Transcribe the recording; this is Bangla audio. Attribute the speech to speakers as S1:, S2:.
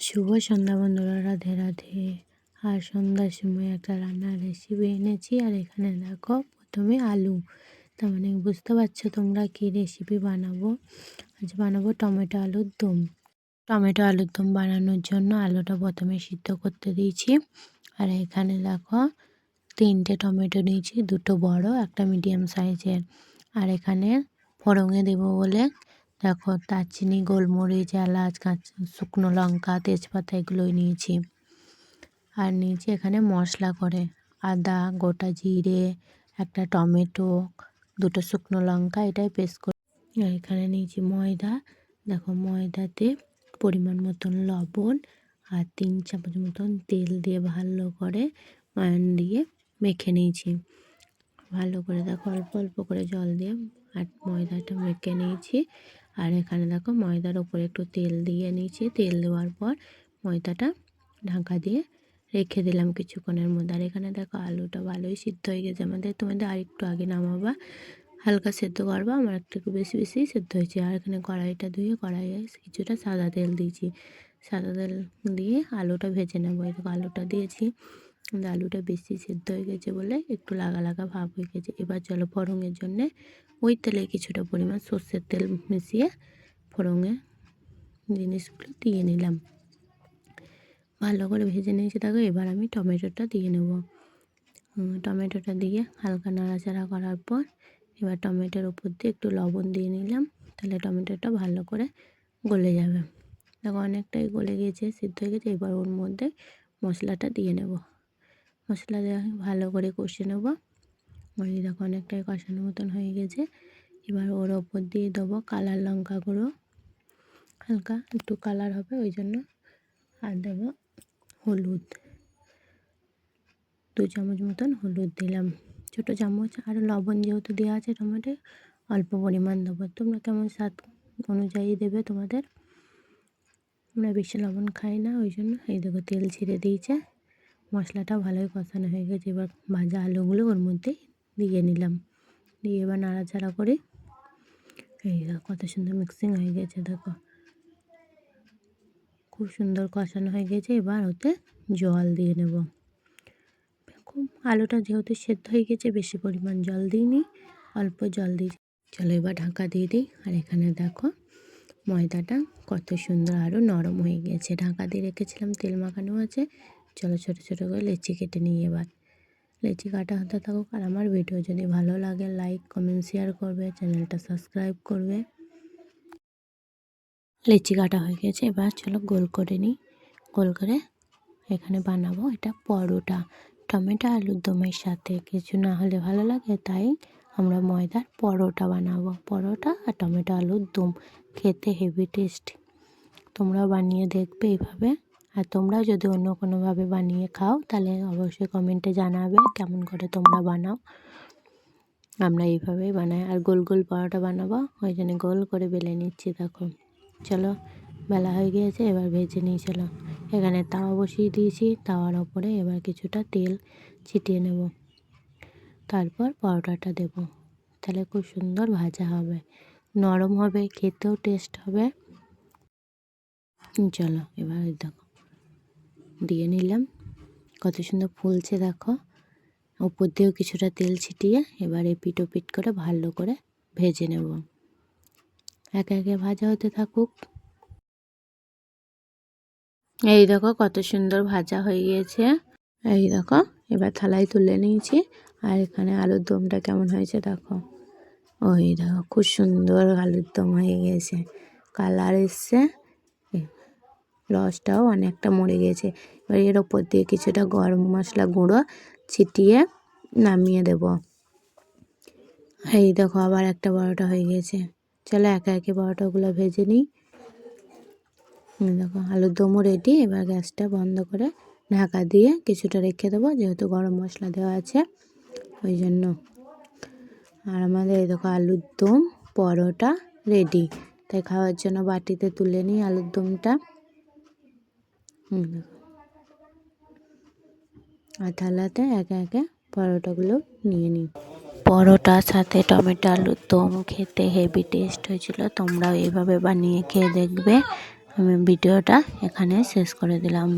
S1: শুভ সন্ধ্যা বন্ধুরা, রাধে রাধে। আর সন্ধ্যার সময় একটা রান্নার রেসিপি এনেছি, আর এখানে দেখো প্রথমে আলু। তার মানে বুঝতে পারছ তোমরা কী রেসিপি বানাবো? আজ বানাবো টমেটো আলুর দম। টমেটো আলুর দম বানানোর জন্য আলুটা প্রথমে সিদ্ধ করতে দিয়েছি। আর এখানে দেখো তিনটে টমেটো নিয়েছি, দুটো বড়, একটা মিডিয়াম সাইজের আর এখানে ফোড়ঙে দেবো বলে দেখো, দারচিনি, গোলমরিচ, এলাচ, কাঁচা, শুকনো লঙ্কা, তেজপাতা এগুলোই নিয়েছি। আর নিয়েছি এখানে মশলা করে। আদা, গোটা জিরে, একটা টমেটো, দুটো শুকনো লঙ্কা, এটাই পেস্ট করে। আর এখানে নিয়েছি ময়দা। দেখো, ময়দাতে পরিমাণ মতন লবণ আর তিন চামচ মতন তেল দিয়ে ভালো করে ময়ান দিয়ে মেখে নিয়েছি। ভালো করে দেখো, অল্প অল্প করে জল দিয়ে আর ময়দাটা মেখে নিয়েছি। আর এখানে দেখো ময়দার ওপরে একটু তেল দিয়ে নিয়েছি। তেল দেওয়ার পর ময়দাটা ঢাকা দিয়ে রেখে দিলাম কিছুক্ষণের মধ্যে। আর এখানে দেখো আলুটা ভালোই সিদ্ধ হয়ে গেছে। আমাদের তোমাদের আর একটু আগে নামাবা, হালকা সেদ্ধ করবা, আমার একটু একটু বেশি বেশি সেদ্ধ হয়েছে। আর এখানে কড়াইটা ধুয়ে কড়াইয়ে কিছুটা সাদা তেল দিয়েছি। সাদা তেল দিয়ে আলুটা ভেজে নেব। এই আলুটা দিয়েছি। আলুটা বেশি সেদ্ধ হয়ে গেছে বলে একটু লাগা লাগা ভাব হয়ে গেছে। এবার চলো ফড়ঙের জন্যে ওই তেলে কিছুটা পরিমাণ সর্ষের তেল মিশিয়ে ফোড়ঙে জিনিসগুলো দিয়ে নিলাম। ভালো করে ভেজে নিয়েছি তাকে এবার আমি টমেটোটা দিয়ে নেব। টমেটোটা দিয়ে হালকা নাড়াচাড়া করার পর এবার টমেটোর উপর দিয়ে একটু লবণ দিয়ে নিলাম, তাহলে টমেটোটা ভালো করে গলে যাবে। দেখো, অনেকটাই গলে গিয়েছে, সিদ্ধ হয়ে গেছে। এবার ওর মধ্যে মশলাটা দিয়ে নেব। মশলা দেওয়া ভালো করে কষে নেব। ওই দেখো অনেকটাই কষানোর মতন হয়ে গেছে। এবার ওর ওপর দিয়ে দেবো কালার লঙ্কা গুঁড়ো। হালকা একটু কালার হবে, ওই জন্য আর দেবো হলুদ। দু চামচ মতন হলুদ দিলাম। ছোটো চামচ আর লবণ যেহেতু দেওয়া আছে টমেটো, অল্প পরিমাণ দেবো। তোমরা কেমন স্বাদ অনুযায়ী দেবে তোমাদের? আমরা বেশি লবণ খাই না, ওই জন্য এই দেখো তেল ছিঁড়ে দিয়েছে। মশলাটা ভালোই কষানো হয়ে গেছে। এবার ভাজা আলুগুলো ওর মধ্যে দিয়ে নিলাম। দিয়ে এবার নাড়াচাড়া করে এই কত সুন্দর মিক্সিং হয়ে গেছে, দেখো। খুব সুন্দর কষানো হয়ে গেছে। এবার ওতে জল দিয়ে নেব। খুব আলুটা যেহেতু সেদ্ধ হয়ে গেছে, বেশি পরিমাণ জল দিইনি, অল্প জল দিই চলো এবার ঢাকা দিয়ে দিই। আর এখানে দেখো ময়দাটা কত সুন্দর আরও নরম হয়ে গেছে। ঢাকা দিয়ে রেখেছিলাম, তেল মাখানো আছে। চলো ছোটো ছোটো করে লেচি কেটে নিই এবার। লেচি কাটা হতে থাকুক আর আমার ভিডিও যদি ভালো লাগে লাইক কমেন্ট শেয়ার করবে, চ্যানেলটা সাবস্ক্রাইব করবে। লেচি কাটা হয়ে গেছে, এবার চলো গোল করে নিই। গোল করে এখানে বানাবো এটা পরোটা। টমেটো, আলুর দমের সাথে কিছু না হলে ভালো লাগে, তাই আমরা ময়দার পরোটা বানাবো। পরোটা আর টমেটো, আলুর দম, খেতে হেভি টেস্ট তোমরা বানিয়ে দেখবে এইভাবে। আর তোমরাও যদি অন্য কোনোভাবে বানিয়ে খাও, তাহলে অবশ্যই কমেন্টে জানাবে কেমন করে তোমরা বানাও। আমরা এইভাবেই বানাই। আর গোল গোল পরোটা বানাবো, ওই জন্য গোল করে বেলে নিচ্ছি, দেখো। চলো, বেলা হয়ে গিয়েছে, এবার ভেজে নিয়ে চলো। এখানে তাওয়া বসিয়ে দিয়েছি, তাওয়ার ওপরে এবার কিছুটা তেল ছিটিয়ে নেব। তারপর পরোটাটা দেব। তাহলে খুব সুন্দর ভাজা হবে। নরম হবে, খেতেও টেস্ট হবে। চলো, এবার দেখো। দিয়ে নিলাম। কত সুন্দর ফুলছে দেখো। ওপর দিয়েও কিছুটা তেল ছিটিয়ে এবার এপিট ওপিট করে ভালো করে ভেজে নেব। একে একে ভাজা হতে থাকুক। এই দেখো কত সুন্দর ভাজা হয়ে গিয়েছে। এই দেখো, এবার থালায় তুলে নিয়েছি। আর এখানে আলুর দমটা কেমন হয়েছে দেখো। ওই দেখো, খুব সুন্দর আলুর দম হয়ে গিয়েছে। কালার এসছে। রসটাও অনেকটা মরে গেছে। এবার এর ওপর দিয়ে কিছুটা গরম মশলা গুঁড়ো ছিটিয়ে নামিয়ে দেব। এই দেখো আবার একটা বড়টা হয়ে গেছে। চলো একে একে বড়টাগুলো ভেজে নিই। দেখো আলুর দমও রেডি এবার গ্যাসটা বন্ধ করে ঢাকা দিয়ে কিছুটা রেখে দেবো, যেহেতু গরম মশলা দেওয়া আছে, ওই জন্য। আর আমাদের এই দেখো আলুর দম, পরোটা রেডি তাই খাওয়ার জন্য বাটিতে তুলে নিই আলুর দমটা। আর থালাতে একে একে পরোটাগুলো নিয়ে নিই। পরোটার সাথে টমেটো আলুর দম খেতে হেভি টেস্ট হয়েছিল, তোমরাও এইভাবে বানিয়ে খেয়ে দেখবে। আমি ভিডিওটা এখানে শেষ করে দিলাম।